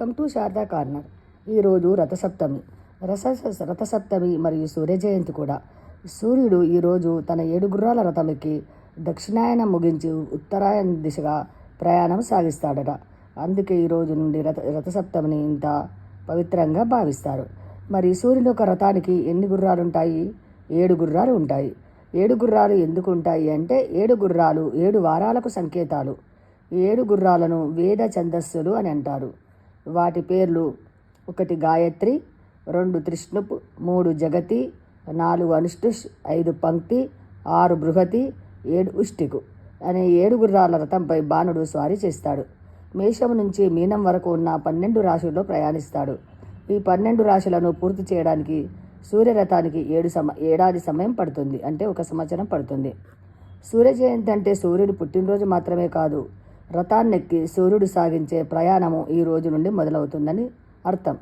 Welcome to Sharada corner. ఈరోజు రథసప్తమి. రస రథసప్తమి మరియు సూర్య జయంతి కూడా. సూర్యుడు ఈరోజు తన ఏడు గుర్రాల రథమికి దక్షిణాయనం ముగించి ఉత్తరాయణ దిశగా ప్రయాణం సాగిస్తాడట. అందుకే ఈ రోజు నుండి రథ రథసప్తమిని ఇంత పవిత్రంగా భావిస్తారు. మరి సూర్యుని యొక్క రథానికి ఎన్ని గుర్రాలు ఉంటాయి ఏడు గుర్రాలు ఉంటాయి. ఏడు గుర్రాలు ఎందుకు ఉంటాయి అంటే ఏడు గుర్రాలు ఏడు వారాలకు సంకేతాలు. ఏడు గుర్రాలను వేద ఛందస్సులు అని అంటారు. వాటి పేర్లు ఒకటి గాయత్రి రెండు త్రిష్ణుప్ మూడు జగతి నాలుగు అనుష్టుష్ ఐదు పంక్తి ఆరు బృహతి ఏడు ఉష్టికు అనే ఏడు గుర్రాల రథంపై బాణుడు స్వారీ చేస్తాడు. మేషం నుంచి మీనం వరకు ఉన్న పన్నెండు రాశుల్లో ప్రయాణిస్తాడు. ఈ పన్నెండు రాశులను పూర్తి చేయడానికి సూర్యరథానికి ఏడు సమ ఏడాది సమయం పడుతుంది. అంటే ఒక సంవత్సరం పడుతుంది. సూర్య జయంతి అంటే సూర్యుడు పుట్టినరోజు మాత్రమే కాదు రథాన్నెక్కి సూర్యుడు సాగించే ప్రయాణము ఈ రోజు నుండి మొదలవుతుందని అర్థం.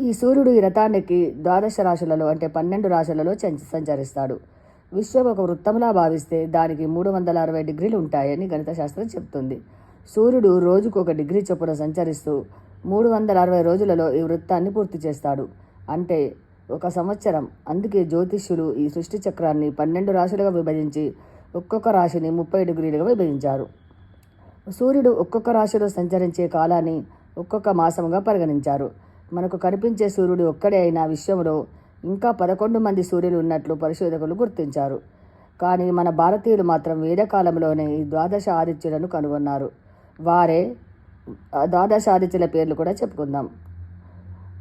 ఈ సూర్యుడు ఈ రథాన్నెక్కి ద్వాదశ రాశులలో అంటే పన్నెండు రాశులలో సంచరిస్తాడు. విశ్వం ఒక వృత్తంలా భావిస్తే దానికి మూడు వందల అరవై డిగ్రీలు ఉంటాయని గణిత శాస్త్రం చెప్తుంది. సూర్యుడు రోజుకు ఒక డిగ్రీ చొప్పున సంచరిస్తూ మూడు వందల అరవై రోజులలో ఈ వృత్తాన్ని పూర్తి చేస్తాడు. అంటే ఒక సంవత్సరం. అందుకే జ్యోతిష్యులు ఈ సృష్టి చక్రాన్ని పన్నెండు రాశులుగా విభజించి ఒక్కొక్క రాశిని ముప్పై డిగ్రీలుగా విభజించారు. సూర్యుడు ఒక్కొక్క రాశిలో సంచరించే కాలాన్ని ఒక్కొక్క మాసముగా పరిగణించారు. మనకు కనిపించే సూర్యుడు ఒక్కడే అయిన విశ్వంలో ఇంకా పదకొండు మంది సూర్యులు ఉన్నట్లు పరిశోధకులు గుర్తించారు. కానీ మన భారతీయులు మాత్రం వేదకాలంలోనే ఈ ద్వాదశ ఆదిత్యులను కనుగొన్నారు. వారే ద్వాదశ ఆదిత్యుల పేర్లు కూడా చెప్పుకుందాం.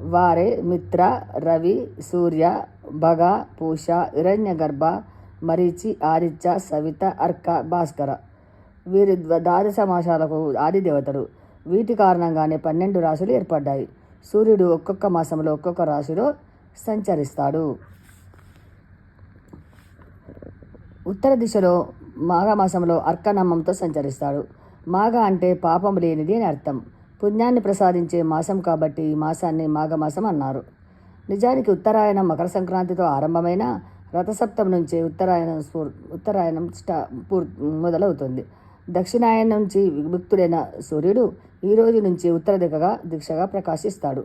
వారే మిత్ర రవి సూర్య భగ పూష హిరణ్యగర్భ మరీచి ఆదిత్య సవిత అర్క భాస్కర. వీరి ద్వా- సమాసాలకు మాసాలకు వీటి కారణంగానే పన్నెండు రాశులు ఏర్పడ్డాయి. సూర్యుడు ఒక్కొక్క మాసంలో ఒక్కొక్క రాశిలో సంచరిస్తాడు. ఉత్తర దిశలో మాఘమాసంలో అర్కనమ్మంతో సంచరిస్తాడు. మాఘ అంటే పాపం లేనిది అని అర్థం. పుణ్యాన్ని ప్రసాదించే మాసం కాబట్టి ఈ మాసాన్ని మాఘమాసం అన్నారు. నిజానికి ఉత్తరాయణం మకర సంక్రాంతితో ఆరంభమైన రథసప్తమి నుంచే ఉత్తరాయణం స్ఫూర్- ఉత్తరాయణం స్టా పూర్ మొదలవుతుంది. దక్షిణాయనం నుంచి విముక్తుడైన సూర్యుడు ఈ రోజు నుంచి ఉత్తర దిశగా దిశగా ప్రకాశిస్తాడు.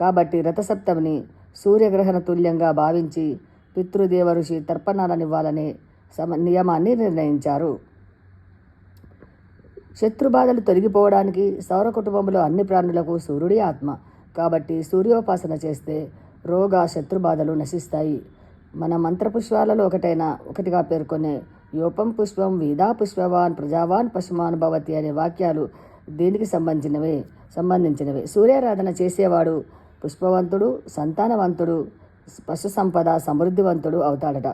కాబట్టి రథసప్తమిని సూర్యగ్రహణ తుల్యంగా భావించి పితృదేవ ఋషి తర్పణాలనివ్వాలనే సమ నియమాన్ని నిర్ణయించారు. శత్రుబాధలు తొలగిపోవడానికి సౌర కుటుంబంలో అన్ని ప్రాణులకు సూర్యుడి ఆత్మ. కాబట్టి సూర్యోపాసన చేస్తే రోగ శత్రుబాధలు నశిస్తాయి. మన మంత్రపుష్పాలలో ఒకటైన ఒకటిగా పేర్కొనే యోపం పుష్పం వీదా పుష్పవాన్ ప్రజావాన్ పశుమాన్ భవతి అనే వాక్యాలు దీనికి సంబంధించినవే సంబంధించినవే. సూర్యారాధన చేసేవాడు పుష్పవంతుడు సంతానవంతుడు పశు సంపద సమృద్ధివంతుడు అవుతాడట.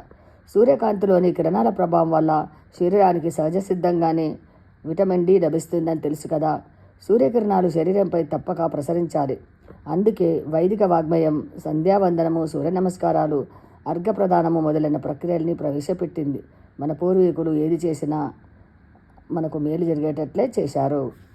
సూర్యకాంతిలోని కిరణాల ప్రభావం వల్ల శరీరానికి సహజ సిద్ధంగానే విటమిన్ డి లభిస్తుందని తెలుసు కదా. సూర్యకిరణాలు శరీరంపై తప్పక ప్రసరించాలి. అందుకే వైదిక వాగ్మయం సంధ్యావందనము సూర్య నమస్కారాలు అర్ఘప్రదానము మొదలైన ప్రక్రియల్ని ప్రవేశపెట్టింది. మన పూర్వీకులు ఏది చేసినా మనకు మేలు జరిగేటట్లే చేశారు.